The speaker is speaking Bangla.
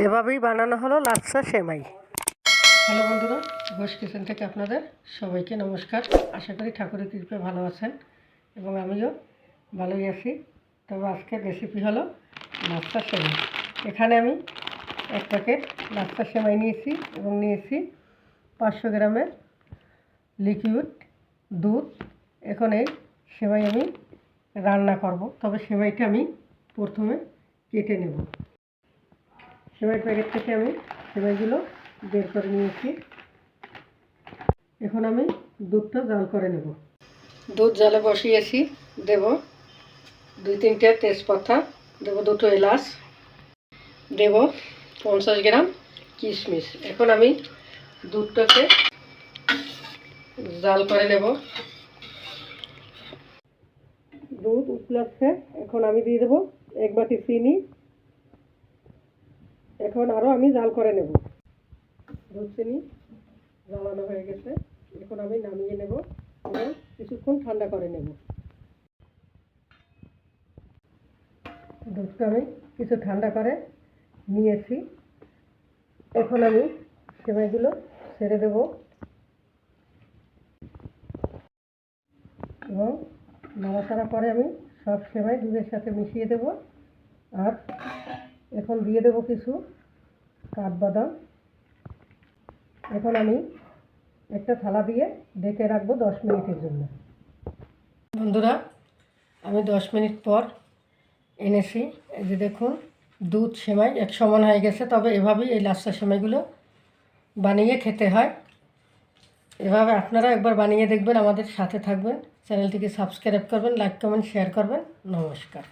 এভাবেই বানানো হলো লাচ্ছা সেমাই। হ্যালো বন্ধুরা, ঘোষ কিচেন থেকে আপনাদের সবাইকে নমস্কার। আশা করি ঠাকুরের কৃপে ভালো আছেন এবং আমিও ভালোই আছি। তবে আজকের রেসিপি হলো লাচ্ছা সেমাই। এখানে আমি এক প্যাকেট লাচ্ছা সেমাই নিয়েছি এবং নিয়েছি পাঁচশো গ্রামের লিকুইড দুধ। এখন এই সেমাই আমি রান্না করব। তবে সেমাইটা আমি প্রথমে কেটে নেব। সেমাই প্যাকেট থেকে আমি সেমাইগুলো বের করে নিয়েছি। এখন আমি দুধটা জাল করে নেব। দুধ জালে বসিয়েছি দেব দুই তিনটে তেজপাতা দেব দুটো এলাচ দেব পঞ্চাশ গ্রাম কিশমিশ। এখন আমি দুধটাকে জাল করে নেব। দুধ উতলাচ্ছে এখন আমি দিয়ে দেবো এক বাটি চিনি এখন আরও আমি জাল করে নেব। চিনি জ্বালানো হয়ে গেছে। এখন আমি নামিয়ে নেব এবং কিছুক্ষণ ঠান্ডা করে নেব। দুধটা আমি, কিছু ঠান্ডা করে নিয়েছি। এখন আমি সেমাইগুলো ছেড়ে দেব। এবং নাড়াচাড়া করে আমি সব সেমাই দুধের সাথে মিশিয়ে দেব। আর এখন দিয়ে দেব কিছু কাঠবাদাম। এখন আমি একটা থালা দিয়ে ডেকে রাখব দশ মিনিটের জন্য। বন্ধুরা, আমি দশ মিনিট পর এনেছি। এই যে দেখুন, দুধ সেমাই এক সমান হয়ে গেছে। তবে এভাবেই এই লাচ্ছা সেমাইগুলো বানিয়ে খেতে হয়। এভাবে আপনারা একবার বানিয়ে দেখবেন, আমাদের সাথে থাকবেন। চ্যানেলটিকে সাবস্ক্রাইব করবেন, লাইক, কমেন্ট, শেয়ার করবেন। নমস্কার।